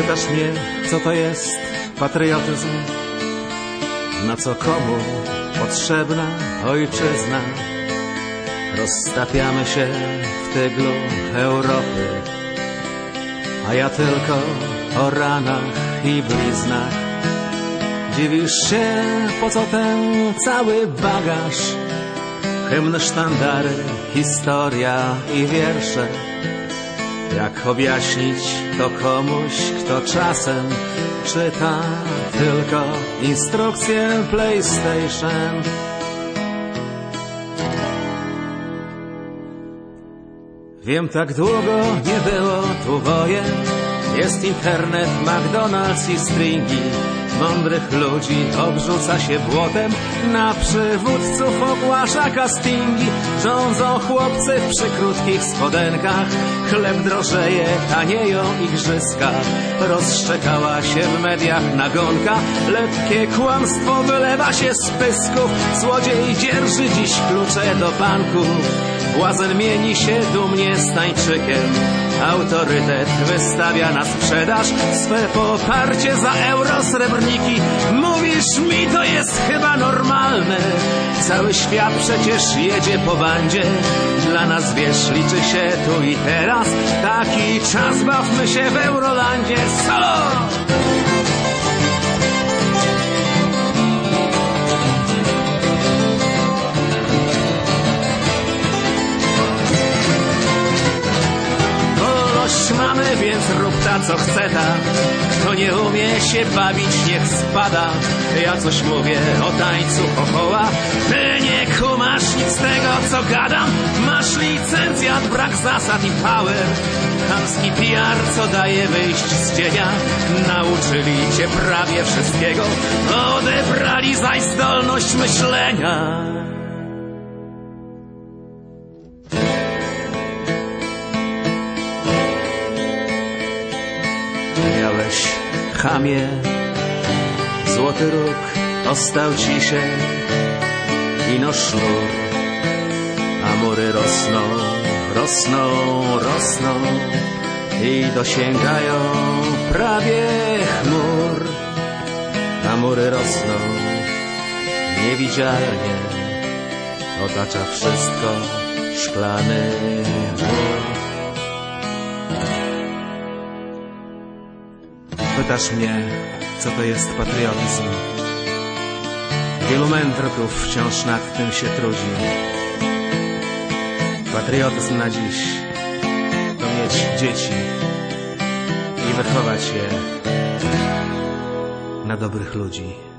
Pytasz mnie, co to jest patriotyzm? Na co komu potrzebna ojczyzna? Rozstawiamy się w tyglu Europy, a ja tylko o ranach i bliznach. Dziwisz się, po co ten cały bagaż? Hymn, sztandary, historia i wiersze. Jak objaśnić to komuś, kto czasem czyta tylko instrukcję PlayStation? Wiem, tak długo nie było tu wojen. Jest internet, McDonald's i stringi. Mądrych ludzi obrzuca się błotem, na przywódców ogłasza castingi. Rządzą chłopcy w przykrótkich spodenkach, chleb drożeje, tanieją igrzyska. Rozszczekała się w mediach nagonka, lekkie kłamstwo wylewa się z pysków. Złodziej dzierży dziś klucze do banków. Błazen mieni się dumnie stańczykiem. Autorytet wystawia na sprzedaż swe poparcie za euro srebrniki. Mówisz mi, to jest chyba normalne. Cały świat przecież jedzie po bandzie. Dla nas wiesz, liczy się tu i teraz. Taki czas bawmy się w Eurolandzie. Solo! Mamy, więc rób ta co chce ta. Kto nie umie się bawić, niech spada. Ja coś mówię o tańcu chochoła. Ty nie kumasz nic z tego, co gadam. Masz licencjat, brak zasad i power. Chamski PR, co daje wyjść z cienia. Nauczyli cię prawie wszystkiego. Odebrali zaś zdolność myślenia. Chamie, złoty róg ostał ci się, ino sznur, a mury rosną, rosną, rosną i dosięgają prawie chmur, a mury rosną niewidzialnie, otacza wszystko szklany Pytasz mnie, co to jest patriotyzm. Wielu mędrków wciąż nad tym się trudzi. Patriotyzm na dziś to mieć dzieci i wychować je na dobrych ludzi.